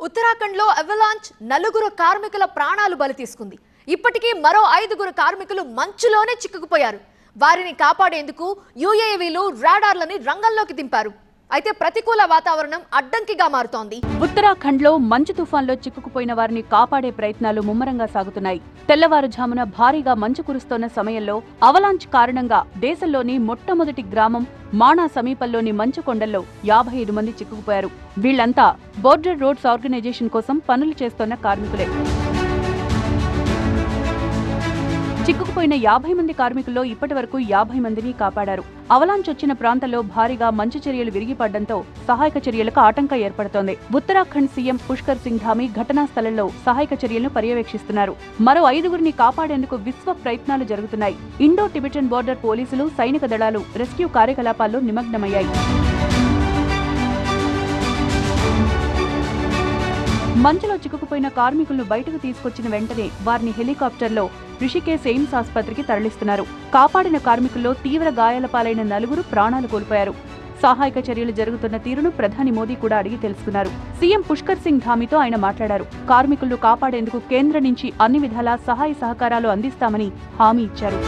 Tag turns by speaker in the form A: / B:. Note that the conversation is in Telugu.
A: ఉత్తరాఖండ్లో అవలాంచ్ నలుగురు కార్మికుల ప్రాణాలు బలి తీసుకుంది. ఇప్పటికీ మరో ఐదుగురు కార్మికులు మంచులోనే చిక్కుకుపోయారు. వారిని కాపాడేందుకు యుఏవీలు రాడార్లని రంగంలోకి దింపారు. అయితే ప్రతికూల వాతావరణం అడ్డంకిగా మారుతోంది.
B: ఉత్తరాఖండ్లో మంచు తుఫాన్లో చిక్కుకుపోయిన వారిని కాపాడే ప్రయత్నాలు ముమ్మరంగా సాగుతున్నాయి. తెల్లవారుజామున భారీగా మంచు కురుస్తోన్న సమయంలో అవలాంచ్ కారణంగా దేశంలోని మొట్టమొదటి గ్రామం మాణా సమీపంలోని మంచు కొండల్లో యాభై ఐదు మంది చిక్కుకుపోయారు. వీళ్ళంతా బోర్డర్ రోడ్స్ ఆర్గనైజేషన్ కోసం పనులు చేస్తోన్న కార్మికులే. చిక్కుకుపోయిన యాభై మంది కార్మికుల్లో ఇప్పటి వరకు యాభై మందిని కాపాడారు. అవలాంచ్ వచ్చిన ప్రాంతంలో భారీగా మంచు చర్యలు విరిగిపడడంతో సహాయక చర్యలకు ఆటంకం ఏర్పడుతోంది. ఉత్తరాఖండ్ సీఎం పుష్కర్ సింగ్ ధామి ఘటనా స్థలంలో సహాయక చర్యలను పర్యవేక్షిస్తున్నారు. మరో ఐదుగురిని కాపాడేందుకు విశ్వ ప్రయత్నాలు జరుగుతున్నాయి. ఇండో టిబెటన్ బోర్డర్ పోలీసులు సైనిక దళాలు రెస్క్యూ కార్యకలాపాల్లో నిమగ్నమయ్యాయి. మంచులో చిక్కుకుపోయిన కార్మికులను బయటకు తీసుకొచ్చిన వెంటనే వారిని హెలికాప్టర్లో రిషికేశ్ ఎయిమ్స్ ఆసుపత్రికి తరలిస్తున్నారు. కాపాడిన కార్మికుల్లో తీవ్ర గాయాల పాలైన నలుగురు ప్రాణాలు కోల్పోయారు. సహాయక చర్యలు జరుగుతున్న తీరును ప్రధాని మోదీ కూడా అడిగి తెలుసుకున్నారు. సీఎం పుష్కర్ సింగ్ ధామితో ఆయన మాట్లాడారు. కార్మికులను కాపాడేందుకు కేంద్రం నుంచి అన్ని విధాలా సహాయ సహకారాలు అందిస్తామని హామీ ఇచ్చారు.